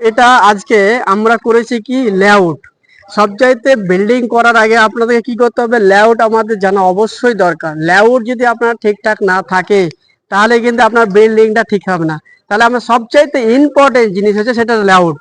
এটা আজকে আমরা করেছি কি লেআউট সবচাইতে বিল্ডিং করার আগে আপনাদেরকে কি করতে হবে লেআউট আমাদের জানা অবশ্যই দরকার। লেআউট যদি আপনার ঠিকঠাক না থাকে, তাহলে কিন্তু আপনার বিল্ডিংটা ঠিক হবে না। তাহলে আমরা সবচাইতে ইম্পর্টেন্ট জিনিস হচ্ছে সেটা লেআউট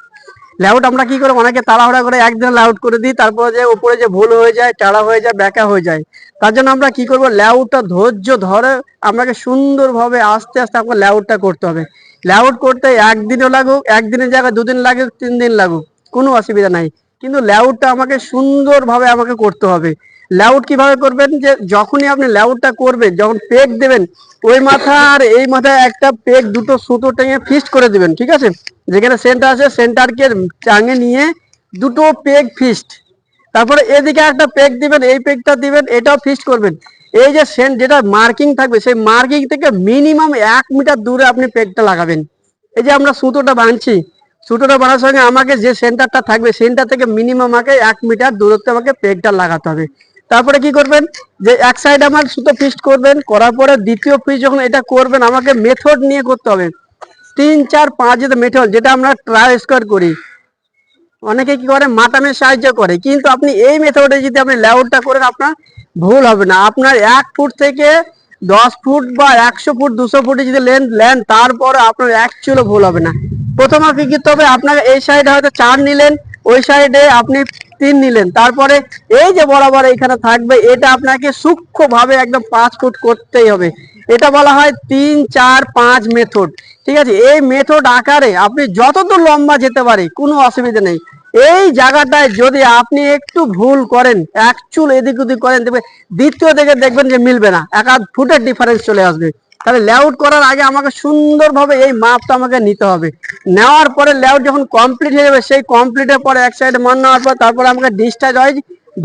লেআউট আমরা কি করে? অনেকে তাড়াহুড়া করে একদিন লেআউট করে দিই, তারপরে যে উপরে যে ভুল হয়ে যায়, টাড়া হয়ে যায়, ব্যাকা হয়ে যায়। তার জন্য আমরা কি করব? লেআউটটা ধৈর্য ধরে আমাকে সুন্দরভাবে আস্তে আস্তে আমাকে লেআউটটা করতে হবে। লেআউট করতে একদিনও লাগুক, একদিনের জায়গায় দুদিন লাগুক তিন দিন লাগুক, কোনো অসুবিধা নাই। কিন্তু লেআউটটা আমাকে সুন্দরভাবে আমাকে করতে হবে। লেআউট কীভাবে করবেন? যে যখনই আপনি লেআউটটা করবেন, যখন পেক দেবেন, ওই মাথা আর এই মাথায় একটা পেক দুটো সুতো টেঙে ফিক্সড করে দেবেন, ঠিক আছে? যেখানে সেন্টার আছে সেন্টারকে টাঙে নিয়ে দুটো পেক ফিক্সড তারপরে এদিকে একটা পেক দিবেন, এই পেকটা দিবেন, এটাও ফিক্সড করবেন। এই যে সেন্ট যেটা মার্কিং থাকবে, সেই মার্কিং থেকে মিনিমাম এক মিটার দূরে আপনি পেকটা লাগাবেন। এই যে আমরা সুতোটা বাঁধছি সুতোটা বাড়ার সঙ্গে আমাকে যে সেন্টারটা থাকবে সেন্টার থেকে মিনিমাম আমাকে এক মিটার দূরত্বে আমাকে পেগটা লাগাতে হবে। তারপরে কি করবেন? যে এক সাইড আমার সুতো ফিক্সড করবেন, করার পরে দ্বিতীয় পিস যখন এটা করবেন, আমাকে মেথড নিয়ে করতে হবে। তিন, চার, পাঁচ মেথড যেটা আমরা ট্রাই স্কোয়ার করি। অনেকে কি করে? মাটামের সাহায্য করে। কিন্তু আপনি এই মেথডে যদি আপনি লেআউটটা করেন, আপনার ভুল হবে না। আপনার এক ফুট থেকে দশ ফুট বা একশো ফুট, দুশো ফুটে যদি লেন লেন তারপরে আপনার অ্যাকচুয়ালি ভুল হবে না। প্রথম কি করতে হবে আপনাকে এই সাইডে হয়তো চার নিলেন, ওই সাইডে আপনি তিন নিলেন। তারপরে এই যে বরাবর এখানে থাকবে, এটা আপনাকে সূক্ষ্ম ভাবে একদম পাঁচ ফুট করতেই হবে। এটা বলা হয় তিন, চার, পাঁচ মেথড ঠিক আছে? এই মেথড আকারে আপনি যতদূর লম্বা যেতে পারে, কোনো অসুবিধা নেই। এই জায়গাটায় যদি আপনি একটু ভুল করেন, এক চুল এদিক ওদিক করেন, দেখবেন, দ্বিতীয় দিকে দেখবেন যে মিলবে না। এক আধ ফুটের ডিফারেন্স চলে আসবে। তাহলে লেআউট করার আগে আমাকে সুন্দরভাবে এই মাপটা আমাকে নিতে হবে। নেওয়ার পরে লেআউট যখন কমপ্লিট হয়ে যাবে, সেই কমপ্লিটের পরে এক সাইডে মান নেওয়ার পর তারপরে আমাকে ডিসচার্জ হয়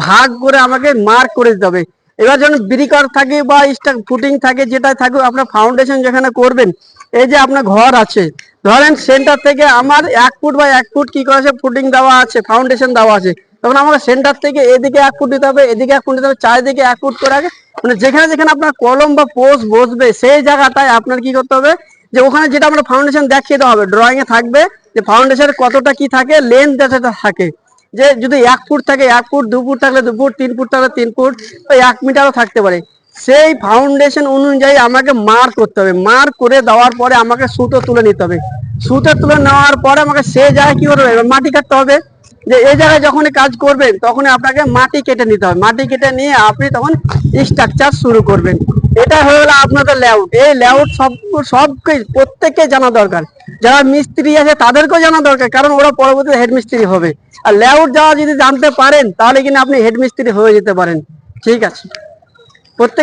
ভাগ করে আমাকে মার্ক করে দিতে হবে। এবার যখন ব্রিকার থাকে বা স্টাক ফুটিং থাকে, যেটা থাকুক আপনার ফাউন্ডেশন যেখানে করবেন, এই যে আপনার ঘর আছে, ধরেন সেন্টার থেকে আমার এক ফুট বা এক ফুট কি করেছে ফুটিং দেওয়া আছে ফাউন্ডেশন দেওয়া আছে, তখন আমাকে সেন্টার থেকে এদিকে এক ফুট দিতে হবে, এদিকে এক ফুট দিতে হবে, চারিদিকে এক ফুট করে আগে মানে যেখানে যেখানে আপনার কলম বা পোস্ট বসবে, সেই জায়গাটায় আপনার কি করতে হবে? যে ওখানে যেটা আমরা ফাউন্ডেশন দেখিয়ে দেওয়া হবে ড্রয়িং এ থাকবে যে ফাউন্ডেশনের কতটা কি থাকে লেন্থ যেটা থাকে। যে যদি এক ফুট থাকে, এক ফুট, দু ফুট থাকলে দু ফুট, তিন ফুট থাকলে তিন ফুট, বা এক মিটারও থাকতে পারে। সেই ফাউন্ডেশন অনুযায়ী আমাকে মার্ক করতে হবে। মার্ক করে দেওয়ার পরে আমাকে সুতো তুলে নিতে হবে। সুতো তুলে নেওয়ার পরে আমাকে সেই জায়গায় কি করতে হবে মাটি কাটতে হবে। যে এই জায়গায় যখনই কাজ করবেন তখন আপনাকে মাটি কেটে নিতে হবে। মাটি কেটে নিয়ে আপনি তখন স্ট্রাকচার শুরু করবেন। এটা গেলো আপনাদের লেআউট এই লেআউট সব সবকে প্রত্যেককে জানা দরকার। যারা মিস্ত্রি আছে, তাদেরকেও জানা দরকার, কারণ ওরা পরবর্তীতে হেডমিস্ত্রি হবে। আর লেআউট যাওয়া যদি জানতে পারেন, তাহলে কিন্তু আপনি হেড মিস্ত্রি হয়ে যেতে পারেন। ঠিক আছে? প্রত্যেক